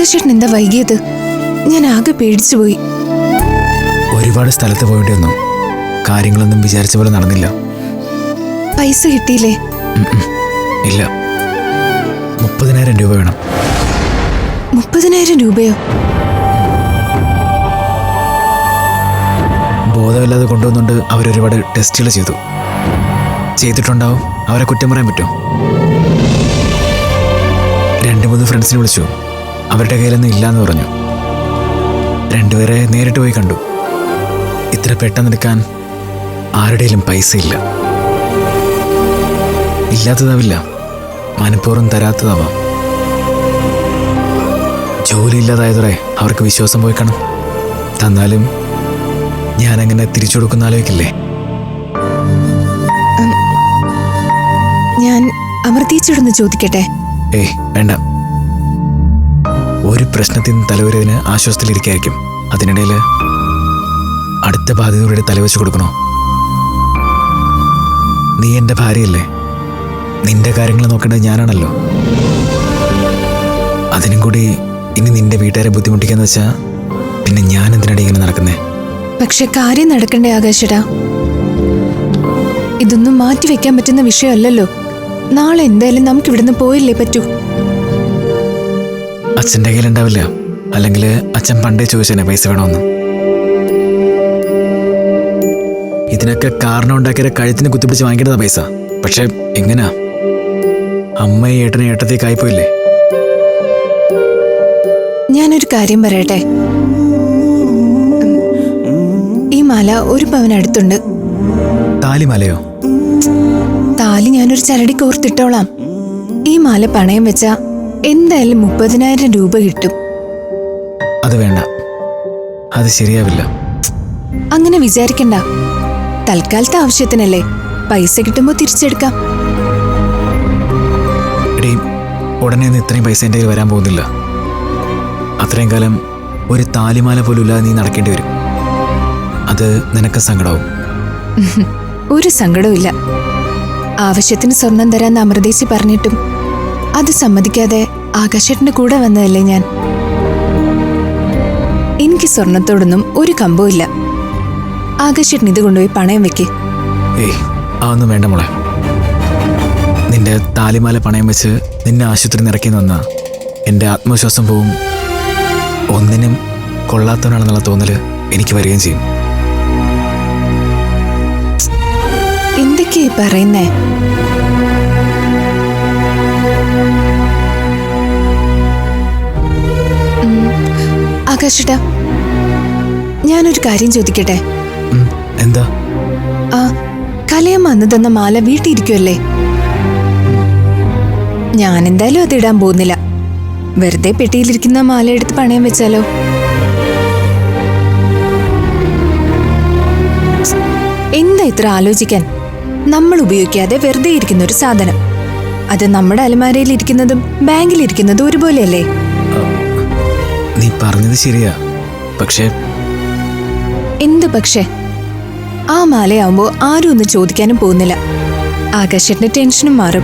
ആകാശേട്ടൻ എന്താ വൈകിയത്? ഞാൻ ആകെ പേടിച്ചു പോയി. ഒരുപാട് സ്ഥലത്ത് പോയിട്ട് വന്നു കാര്യങ്ങളൊന്നും വിചാരിച്ച പോലെ നടന്നില്ല. പൈസ കിട്ടിയില്ലേ. ഇല്ല. മുപ്പതിനായിരം രൂപ വേണം. മുപ്പതിനായിരം രൂപയോ? ബോധമില്ലാതെ കൊണ്ടുവന്നുകൊണ്ട് അവരൊരുപാട് ടെസ്റ്റുകൾ ചെയ്തു. ചെയ്തിട്ടുണ്ടാവും. അവരെ കുറ്റം പറയാൻ പറ്റും രണ്ട് മൂന്ന് ഫ്രണ്ട്സിനെ വിളിച്ചു. അവരുടെ കയ്യിലൊന്നും ഇല്ലാന്ന് പറഞ്ഞു. രണ്ടുപേരെ നേരിട്ട് പോയി കണ്ടു. ഇത്ര പെട്ടെന്ന് എടുക്കാൻ ആരുടെയിലും പൈസ ഇല്ല ഇല്ലാത്തതാവില്ല. മനഃപൂർവം തരാത്തതാവാം. ജോലി ഇല്ലാതായതോടെ അവർക്ക് വിശ്വാസം പോയി കാണും. തന്നാലും ഞാനങ്ങനെ തിരിച്ചു കൊടുക്കുന്ന ആലോചിക്കില്ലേ? ഞാൻ അമൃതീച്ചോടൊന്ന് ചോദിക്കട്ടെ? ഏയ് വേണ്ട. ഒരു പ്രശ്നത്തിൽ നിന്ന് തലവരതിന് ആശ്വാസത്തിലിരിക്കായിരിക്കും അതിനിടയിൽ അടുത്ത ബാധിതരുടെ തലവെച്ച് കൊടുക്കണോ? നീ എന്റെ ഭാര്യയല്ലേ? നിന്റെ കാര്യങ്ങൾ നോക്കേണ്ടത് ഞാനാണല്ലോ. അതിനും കൂടി ഇനി നിന്റെ വീട്ടുകാരെ ബുദ്ധിമുട്ടിക്കാന്ന് വെച്ചാ പിന്നെ ഞാൻ എന്തിനാണ് ഇങ്ങനെ നടക്കുന്നേ? പക്ഷെ കാര്യം നടക്കണ്ടേ ആകാശടാ. ഇതൊന്നും മാറ്റി വെക്കാൻ പറ്റുന്ന വിഷയമല്ലല്ലോ. നാളെ എന്തായാലും നമുക്ക് ഇവിടുന്ന് പോയില്ലേ പറ്റൂ. അച്ഛന്റെ കയ്യിലുണ്ടാവില്ല. അല്ലെങ്കിൽ അച്ഛൻ പണ്ടേ ചോദിച്ചേനെ പൈസ വേണമെന്ന്. ഇതിനൊക്കെ കാരണം ഉണ്ടാക്കിയ കഴുത്തിന് കുത്തിപ്പിടിച്ച് വാങ്ങിക്കേണ്ടതാ പൈസ. പക്ഷെ എങ്ങനാ? അമ്മയെ ഏട്ടനെ ഏട്ടത്തേക്ക് ആയിപ്പോയില്ലേ ഞാനൊരു കാര്യം പറയട്ടെ? ഈ മാല ഒരു പവൻ അടുത്തുണ്ട്. താലിമലയോ താലി ഞാനൊരു ചരടി കോർത്തിട്ടോളാം ഈ മാല പണയം വെച്ച എന്തായാലും മുപ്പതിനായിരം രൂപ കിട്ടും. അത് വേണ്ട. അത് ശരിയാവില്ല. അങ്ങനെ വിചാരിക്കണ്ട. തൽക്കാലത്തെ ആവശ്യത്തിനല്ലേ പൈസ കിട്ടുമ്പോ തിരിച്ചെടുക്കാം. എടീ ഉടനെ ഒന്നും ഇത്രയും പൈസ എന്റെ കയ്യിൽ വരാൻ പോകുന്നില്ല. അത്രയും കാലം ഒരു താലിമാല പോലും ഇല്ലാതെ നീ നടക്കേണ്ടി വരും. അത് നിനക്ക് സങ്കടവും. ഒരു സങ്കടവും ഇല്ല ആവശ്യത്തിന് സ്വർണം തരാൻ അമൃതേശി പറഞ്ഞിട്ടും അത് സമ്മതിക്കാതെ ആകാശേട്ടന്റെ കൂടെ വന്നതല്ലേ ഞാൻ? എനിക്ക് സ്വർണത്തോടൊന്നും ഒരു കമ്പവുമില്ല ആകാശേട്ടൻ ഇത് കൊണ്ടുപോയി പണയം വെക്ക്. ഏയ് അതൊന്നും വേണ്ട മോളെ. നിന്റെ താലിമാല പണയം വെച്ച് നിന്നെ ആശുപത്രി നിറക്കി നിന്ന എന്റെ ആത്മവിശ്വാസം പോവും. ഒന്നിനും കൊള്ളാത്തവനാണെന്നുള്ള തോന്നൽ എനിക്ക് വരികയും ചെയ്യും. എന്തൊക്കെയാ ഈ പറയുന്നേ? ആകാശേട്ടാ ഞാനൊരു കാര്യം ചോദിക്കട്ടെ? എന്താ? ആ കലയമ്മ അന്ന് തന്ന മാല വീട്ടിയിരിക്കുമല്ലേ ഞാൻ എന്തായാലും അത് ഇടാൻ പോകുന്നില്ല. വെറുതെ പെട്ടിയിലിരിക്കുന്ന മാല എടുത്ത് പണയം വെച്ചാലോ? എന്താ ഇത്ര ആലോചിക്കാൻ? നമ്മൾ ഉപയോഗിക്കാതെ വെറുതെ ഇരിക്കുന്ന ഒരു സാധനം. അത് നമ്മുടെ അലമാരയിൽ ഇരിക്കുന്നതും ബാങ്കിൽ ഇരിക്കുന്നതും ഒരുപോലെയല്ലേ? നീ പറഞ്ഞത് ശരിയാ. പക്ഷേ എന്ത് പക്ഷേ? ആ മാലയാവുമ്പോ ആരും ഒന്നും ചോദിക്കാനും പോകുന്നില്ല. ആകാശന്റെ ടെൻഷനും മാറും.